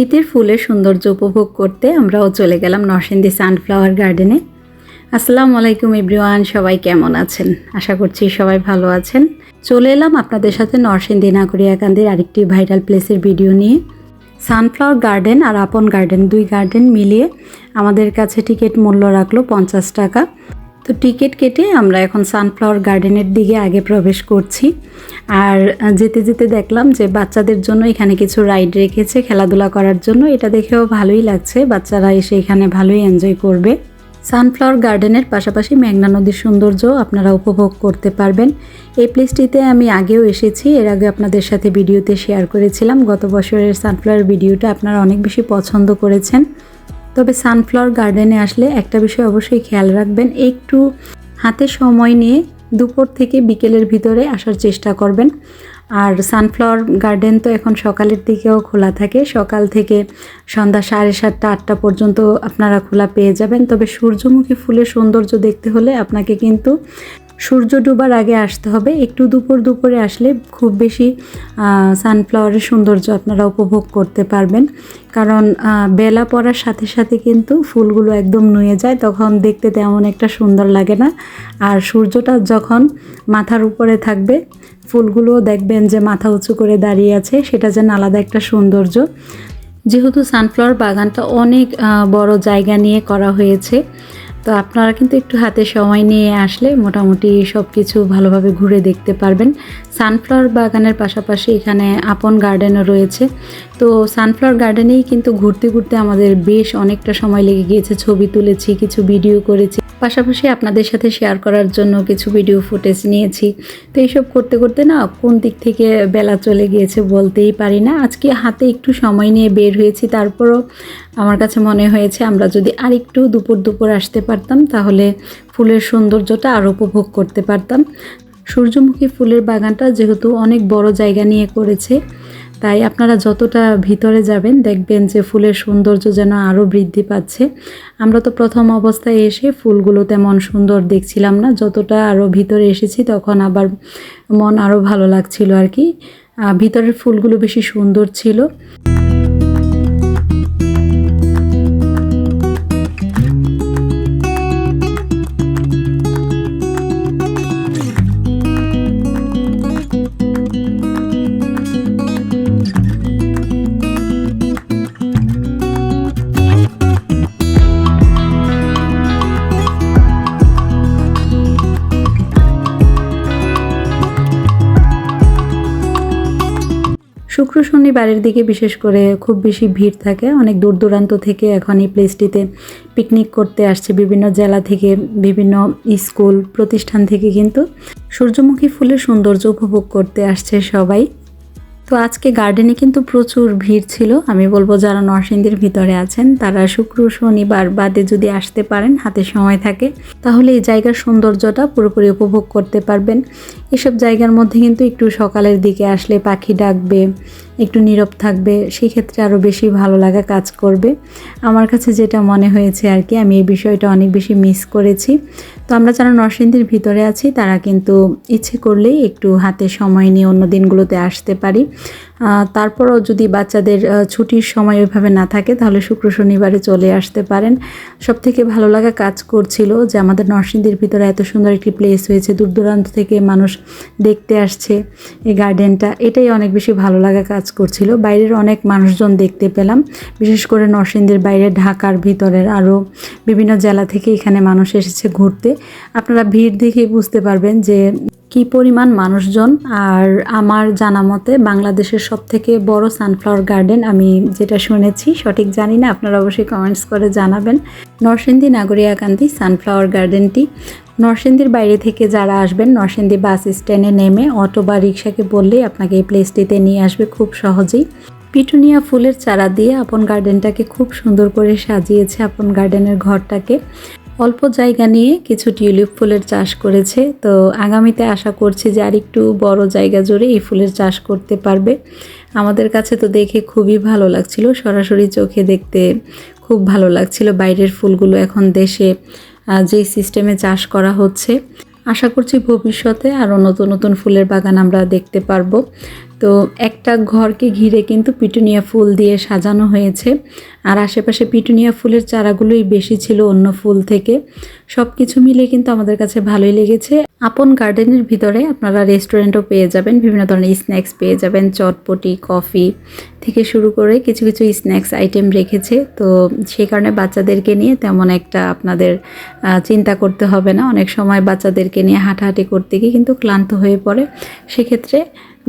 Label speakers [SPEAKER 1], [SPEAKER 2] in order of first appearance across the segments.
[SPEAKER 1] শীতের ফুলের সৌন্দর্য উপভোগ করতে আমরাও চলে গেলাম নরসিংদী সানফ্লাওয়ার গার্ডেনে। আসসালামু আলাইকুম এভরিওয়ান, সবাই কেমন আছেন? আশা করছি সবাই ভালো আছেন। চলে এলাম আপনাদের সাথে নরসিংদী নাগরিয়াকান্দির আরেকটি ভাইরাল প্লেসের ভিডিও নিয়ে। সানফ্লাওয়ার গার্ডেন আর আপন গার্ডেন দুই গার্ডেন মিলিয়ে আমাদের কাছে টিকিট মূল্য রাখল পঞ্চাশ টাকা। তো টিকিট কেটে আমরা এখন সানফ্লাওয়ার গার্ডেনের দিকে আগে প্রবেশ করছি। আর যেতে যেতে দেখলাম যে বাচ্চাদের জন্য এখানে কিছু রাইড রেখেছে খেলাধুলা করার জন্য। এটা দেখেও ভালোই লাগছে, বাচ্চারা এসে এখানে ভালোই এনজয় করবে। সানফ্লাওয়ার গার্ডেনের পাশাপাশি মেঘনা নদীর সৌন্দর্য আপনারা উপভোগ করতে পারবেন। এই প্লেসটিতে আমি আগেও এসেছি, এর আগে আপনাদের সাথে ভিডিওতে শেয়ার করেছিলাম। গত বছরের সানফ্লাওয়ার ভিডিওটা আপনারা অনেক বেশি পছন্দ করেছেন। তবে সানফ্লাওয়ার গার্ডেনে আসলে একটা বিষয় অবশ্যই খেয়াল রাখবেন, একটু হাতে সময় নিয়ে দুপুর থেকে বিকেলের ভিতরে আসার চেষ্টা করবেন। আর সানফ্লাওয়ার গার্ডেন তো এখন সকালের দিকেও খোলা থাকে, সকাল থেকে সন্ধ্যা সাড়ে সাতটা, আটটা পর্যন্ত আপনারা খোলা পেয়ে যাবেন। তবে সূর্যমুখী ফুলের সৌন্দর্য দেখতে হলে আপনাকে কিন্তু সূর্য ডুবার আগে আসতে হবে। একটু দুপুর দুপুরে আসলে খুব বেশি সানফ্লাওয়ারের সৌন্দর্য আপনারা উপভোগ করতে পারবেন। কারণ বেলা পড়ার সাথে সাথে কিন্তু ফুলগুলো একদম নুয়ে যায়, তখন দেখতে তেমন একটা সুন্দর লাগে না। আর সূর্যটা যখন মাথার উপরে থাকবে ফুলগুলো দেখবেন যে মাথা উঁচু করে দাঁড়িয়ে আছে, সেটা যেন আলাদা একটা সৌন্দর্য। যেহেতু সানফ্লাওয়ার বাগানটা অনেক বড় জায়গা নিয়ে করা হয়েছে তো আপনারা কিন্তু একটু হাতে সময় নিয়ে আসলে মোটামুটি সব কিছু ভালোভাবে ঘুরে দেখতে পারবেন। সানফ্লাওয়ার বাগানের পাশাপাশি এখানে আপন গার্ডেনও রয়েছে। তো সানফ্লাওয়ার গার্ডেনেই কিন্তু ঘুরতে ঘুরতে আমাদের বেশ অনেকটা সময় লেগে গিয়েছে। ছবি তুলেছি, কিছু ভিডিও করেছি। পাশাপাশি আপনাদের সাথে শেয়ার করার জন্য কিছু ভিডিও ফুটেজ নিয়েছি। তো এইসব করতে করতে না কোন দিক থেকে বেলা চলে গিয়েছে বলতেই পারি না। আজকে হাতে একটু সময় নিয়ে বের হয়েছি। তারপরও আমার কাছে মনে হয়েছে আমরা যদি আরেকটু দুপুর দুপুর আসতে পারতাম, তাহলে ফুলের সৌন্দর্যটা আরও উপভোগ করতে পারতাম। সূর্যমুখী ফুলের বাগানটা যেহেতু অনেক বড় জায়গা নিয়ে করেছে, তাই আপনারা যতটা ভিতরে যাবেন দেখবেন যে ফুলের সৌন্দর্য যেন আরও বৃদ্ধি পাচ্ছে। আমরা তো প্রথম অবস্থায় এসে ফুলগুলো তেমন সুন্দর দেখছিলাম না, যতটা আরও ভিতরে এসেছি তখন আবার মন আরও ভালো লাগছিল আর কি। ভিতরের ফুলগুলো বেশি সুন্দর ছিল। শনিবারের দিকে বিশেষ করে খুব বেশি ভিড় থাকে। অনেক দূর দূরান্ত থেকে এখন এই প্লেসটিতে পিকনিক করতে আসছে বিভিন্ন জেলা থেকে, বিভিন্ন স্কুল, প্রতিষ্ঠান থেকে কিন্তু। সূর্যমুখী ফুলের সৌন্দর্য উপভোগ করতে আসছে সবাই। তো আজকে গার্ডেনে কিন্তু প্রচুর ভিড় ছিল। আমি বলব যারা নরসিংদীর ভিতরে আছেন, তারা শুক্র, শনিবার বাদে যদি আসতে পারেন, হাতে সময় থাকে, তাহলে এই জায়গার সৌন্দর্যটা পুরোপুরি উপভোগ করতে পারবেন। এসব জায়গার মধ্যে কিন্তু একটু সকালের দিকে আসলে পাখি ডাকবে, একটু নীরব থাকবে, সেক্ষেত্রে আরও বেশি ভালো লাগা কাজ করবে। আমার কাছে যেটা মনে হয়েছে আর কি, আমি এই বিষয়টা অনেক বেশি মিস করেছি। তো আমরা যারা নরসিংদীর ভিতরে আছি, তারা কিন্তু ইচ্ছে করলেই একটু হাতে সময় নিয়ে অন্য দিনগুলোতে আসতে পারি। তারপরও যদি বাচ্চাদের ছুটির সময় ওইভাবে না থাকে, তাহলে শুক্র শনিবারে চলে আসতে পারেন। সব থেকে ভালো লাগা কাজ করছিল যে আমাদের নরসিংদীর ভিতরে এত সুন্দর একটি প্লেস হয়েছে। দূর দূরান্ত থেকে মানুষ দেখতে আসছে এই গার্ডেনটা এটাই অনেক বেশি ভালো লাগা কাজ করছিল। বাইরের অনেক মানুষজন দেখতে পেলাম। বিশেষ করে নরসিংদীর বাইরে ঢাকার ভিতরের আরও বিভিন্ন জেলা থেকে এখানে মানুষ এসেছে ঘুরতে। আপনারা ভিড় দেখেই বুঝতে পারবেন যে কি পরিমাণ মানুষজন? আর আমার জানা মতে বাংলাদেশের সব থেকে বড় সানফ্লাওয়ার গার্ডেন আমি যেটা শুনেছি, সঠিক জানি না, আপনারা অবশ্যই কমেন্টস করে জানাবেন। নরসিংদী নাগরিয়াকান্দি সানফ্লাওয়ার গার্ডেনটি। নরসিংদীর বাইরে থেকে যারা আসবেন, নরসিংদী বাস স্ট্যান্ডে নেমে অটো বা রিক্সাকে বললেই আপনাকে এই প্লেসটিতে নিয়ে আসবে খুব সহজেই। পিটুনিয়া ফুলের চারা দিয়ে আপন গার্ডেনটাকে খুব সুন্দর করে সাজিয়েছে আপন গার্ডেনের ঘরটাকে। অল্প জায়গা নিয়ে কিছু টিউলিপ ফুলের চাষ করেছে। তো আগামীতে আশা করছি যে আর একটু বড় জায়গা জুড়ে এই ফুলের চাষ করতে পারবে। আমাদের কাছে তো দেখে খুবই ভালো লাগছিল। সরাসরি চোখে দেখতে খুব ভালো লাগছিল। বাইরের ফুলগুলো এখন দেশে যে সিস্টেমে চাষ করা হচ্ছে। আশা করছি ভবিষ্যতে আরও নতুন নতুন ফুলের বাগান আমরা দেখতে পারব। তো একটা ঘরকে ঘিরে কিন্তু পিটুনিয়া ফুল দিয়ে সাজানো হয়েছে। আর আশেপাশে পিটুনিয়া ফুলের চারাগুলোই বেশি ছিল অন্য ফুল থেকে। সব কিছু মিলে কিন্তু আমাদের কাছে ভালোই লেগেছে। আপন গার্ডেনের ভিতরে আপনারা রেস্টুরেন্টও পেয়ে যাবেন, বিভিন্ন ধরনের স্ন্যাক্স পেয়ে যাবেন, চটপটি, কফি থেকে শুরু করে কিছু কিছু স্ন্যাক্স আইটেম রেখেছে। তো সেই কারণে বাচ্চাদেরকে নিয়ে তেমন একটা আপনাদের চিন্তা করতে হবে না। অনেক সময় বাচ্চাদেরকে নিয়ে হাঁটাহাঁটি করতে গিয়ে কিন্তু ক্লান্ত হয়ে পড়ে। সেক্ষেত্রে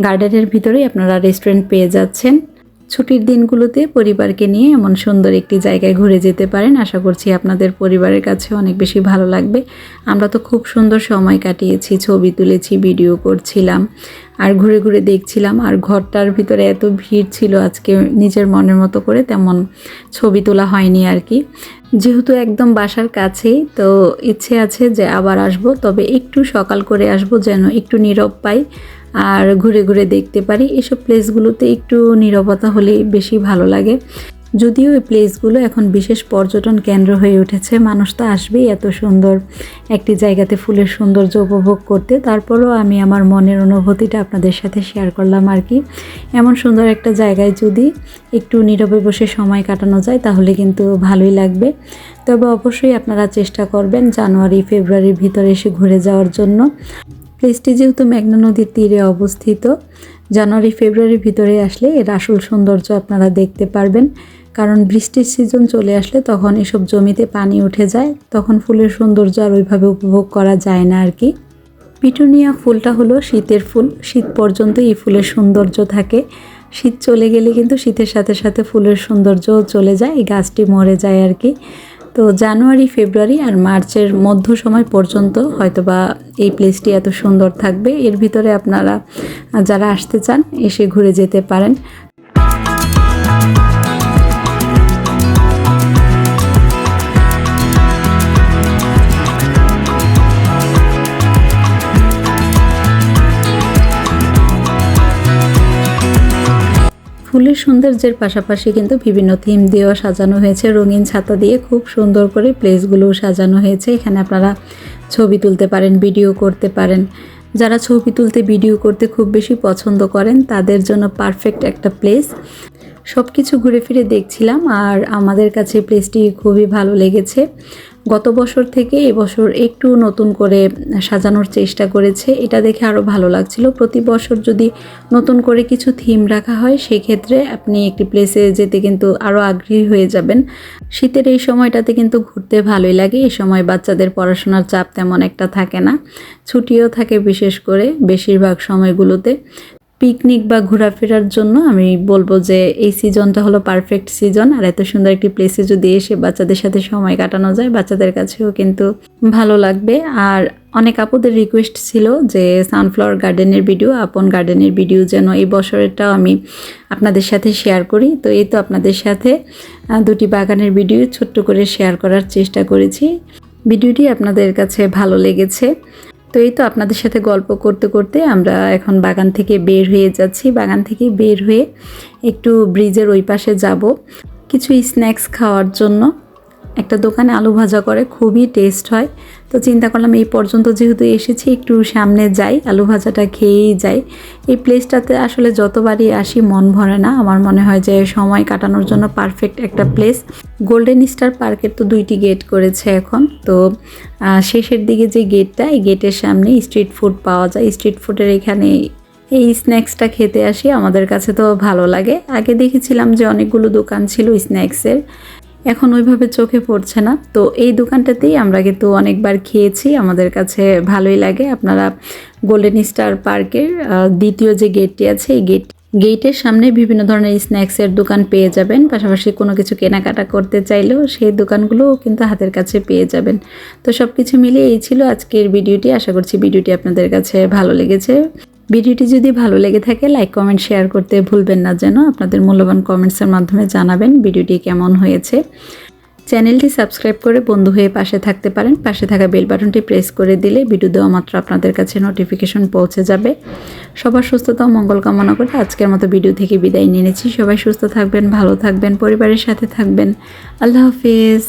[SPEAKER 1] গার্ডেনের ভিতরেই আপনারা রেস্টুরেন্ট পেয়ে যাচ্ছেন। ছুটির দিনগুলোতে পরিবারকে নিয়ে এমন সুন্দর একটি জায়গায় ঘুরে যেতে পারেন। আশা করছি আপনাদের পরিবারের কাছে অনেক বেশি ভালো লাগবে। আমরা তো খুব সুন্দর সময় কাটিয়েছি, ছবি তুলেছি, ভিডিও করছিলাম, আর ঘুরে ঘুরে দেখছিলাম, আর ঘরটার ভিতরে এত ভিড় ছিল আজকে নিজের মনের মতো করে তেমন ছবি তোলা হয়নি আর কি। যেহেতু একদম বাসার কাছেই, তো ইচ্ছে আছে যে আবার আসব, তবে একটু সকাল করে আসব যেন একটু নীরব পাই আর ঘুরে ঘুরে দেখতে পারি। এসব প্লেসগুলোতে একটু নীরবতা হলে বেশি ভালো লাগে। যদিও এই প্লেসগুলো এখন বিশেষ পর্যটন কেন্দ্র হয়ে উঠেছে, মানুষ তো আসবেই এত সুন্দর একটি জায়গাতে ফুলের সৌন্দর্য উপভোগ করতে। তারপরও আমি আমার মনের অনুভূতিটা আপনাদের সাথে শেয়ার করলাম আর কি। এমন সুন্দর একটা জায়গায় যদি একটু নীরবে বসে সময় কাটানো যায়, তাহলে কিন্তু ভালোই লাগবে। তবে অবশ্যই আপনারা চেষ্টা করবেন জানুয়ারি, ফেব্রুয়ারির ভিতরে এসে ঘুরে যাওয়ার জন্য। প্লেসটি যেহেতু মেঘনা নদীর তীরে অবস্থিত, জানুয়ারি, ফেব্রুয়ারির ভিতরে আসলে এর আসল সৌন্দর্য আপনারা দেখতে পারবেন। কারণ বৃষ্টির সিজন চলে আসলে তখন এসব জমিতে পানি উঠে যায়, তখন ফুলের সৌন্দর্য আর ওইভাবে উপভোগ করা যায় না আর কি। পিটুনিয়া ফুলটা হলো শীতের ফুল, শীত পর্যন্ত এই ফুলের সৌন্দর্য থাকে। শীত চলে গেলে কিন্তু শীতের সাথে সাথে ফুলের সৌন্দর্যও চলে যায়, এই গাছটি মরে যায় আর কি। তো জানুয়ারি, ফেব্রুয়ারি আর মার্চের মধ্য সময় পর্যন্ত হয়তোবা এই প্লেসটি এত সুন্দর থাকবে। এর ভিতরে আপনারা, যারা আসতে চান, এসে ঘুরে যেতে পারেন। ফুলের সৌন্দর্যের পাশাপাশি কিন্তু বিভিন্ন থিম দিয়েও সাজানো হয়েছে। রঙিন ছাতা দিয়ে খুব সুন্দর করে প্লেসগুলোও সাজানো হয়েছে। এখানে আপনারা ছবি তুলতে পারেন ভিডিও করতে পারেন। যারা ছবি তুলতে ভিডিও করতে খুব বেশি পছন্দ করেন, তাদের জন্য পারফেক্ট একটা প্লেস সব কিছু ঘুরে ফিরে দেখছিলাম আর আমাদের কাছে প্লেসটি খুবই ভালো লেগেছে। গত বছর থেকে এবছর একটু নতুন করে সাজানোর চেষ্টা করেছে। এটা দেখে আরও ভালো লাগছিল। প্রতি বছর যদি নতুন করে কিছু থিম রাখা হয়, সেক্ষেত্রে আপনি একটি প্লেসে যেতে কিন্তু আরও আগ্রহী হয়ে যাবেন। শীতের এই সময়টাতে কিন্তু ঘুরতে ভালোই লাগে। এই সময় বাচ্চাদের পড়াশোনার চাপ তেমন একটা থাকে না। ছুটিও থাকে বিশেষ করে বেশিরভাগ সময়গুলোতে। পিকনিক বা ঘোরাফেরার জন্য আমি বলব যে এই সিজনটা হলো পারফেক্ট সিজন আর এত সুন্দর একটি প্লেসে যদি এসে বাচ্চাদের সাথে সময় কাটানো যায়, বাচ্চাদের কাছেও কিন্তু ভালো লাগবে। আর অনেক আপুদের রিকোয়েস্ট ছিল যে সানফ্লাওয়ার গার্ডেনের ভিডিও আপন গার্ডেনের ভিডিও যেন এই বছরেরটাও আমি আপনাদের সাথে শেয়ার করি। তো এই তো আপনাদের সাথে দুটি বাগানের ভিডিও ছোট্ট করে শেয়ার করার চেষ্টা করেছি। ভিডিওটি আপনাদের কাছে ভালো লেগেছে। তো এই তো আপনাদের সাথে গল্প করতে করতে আমরা এখন বাগান থেকে বের হয়ে যাচ্ছি। বাগান থেকে বের হয়ে একটু ব্রিজের ওই পাশে যাব। কিছু স্ন্যাক্স খাওয়ার জন্য। একটা দোকানে আলু ভাজা করে, খুবই টেস্ট হয়। তো চিন্তা করলাম এই পর্যন্ত যেহেতু এসেছি, একটু সামনে যাই, আলু ভাজাটা খেয়েই যাই। এই প্লেসটাতে আসলে যতবারই আসি মন ভরে না। আমার মনে হয় যে সময় কাটানোর জন্য পারফেক্ট একটা প্লেস গোল্ডেন স্টার পার্কের তো দুইটি গেট করেছে এখন। তো শেষের দিকে যে গেটটা এই গেটের সামনে স্ট্রিট ফুড পাওয়া যায়। স্ট্রিট ফুডের এখানে এই স্ন্যাক্সটা খেতে আসি। আমাদের কাছে তো ভালো লাগে। আগে দেখেছিলাম যে অনেকগুলো দোকান ছিল স্ন্যাক্সের এখন ওইভাবে চোখে পড়ছে না। তো এই দোকানটাতেই আমরা কিন্তু অনেকবার খেয়েছি। আমাদের কাছে ভালোই লাগে। আপনারা গোল্ডেন স্টার পার্কের দ্বিতীয় যে গেটটি আছে, এই গেট, গেটের সামনে বিভিন্ন ধরনের স্ন্যাক্সের দোকান পেয়ে যাবেন। পাশাপাশি কোনো কিছু কেনাকাটা করতে চাইলেও সেই দোকানগুলোও কিন্তু হাতের কাছে পেয়ে যাবেন। তো সব কিছু মিলিয়ে এই ছিল আজকের ভিডিওটি। আশা করছি ভিডিওটি আপনাদের কাছে ভালো লেগেছে। ভিডিওটি যদি ভালো লেগে থাকে লাইক কমেন্ট শেয়ার করতে ভুলবেন না যেন আপনাদের মূল্যবান কমেন্টসের মাধ্যমে জানাবেন ভিডিওটি কেমন হয়েছে। চ্যানেলটি সাবস্ক্রাইব করে বন্ধু হয়ে পাশে থাকতে পারেন। পাশে থাকা বেল বাটনটি প্রেস করে দিলে ভিডিও দেওয়া মাত্র আপনাদের কাছে নোটিফিকেশন পৌঁছে যাবে। সবার সুস্থতা ও মঙ্গল কামনা করে আজকের মতো ভিডিও থেকে বিদায় নিয়েছি সবাই সুস্থ থাকবেন, ভালো থাকবেন, পরিবারের সাথে থাকবেন। আল্লাহ হাফিজ।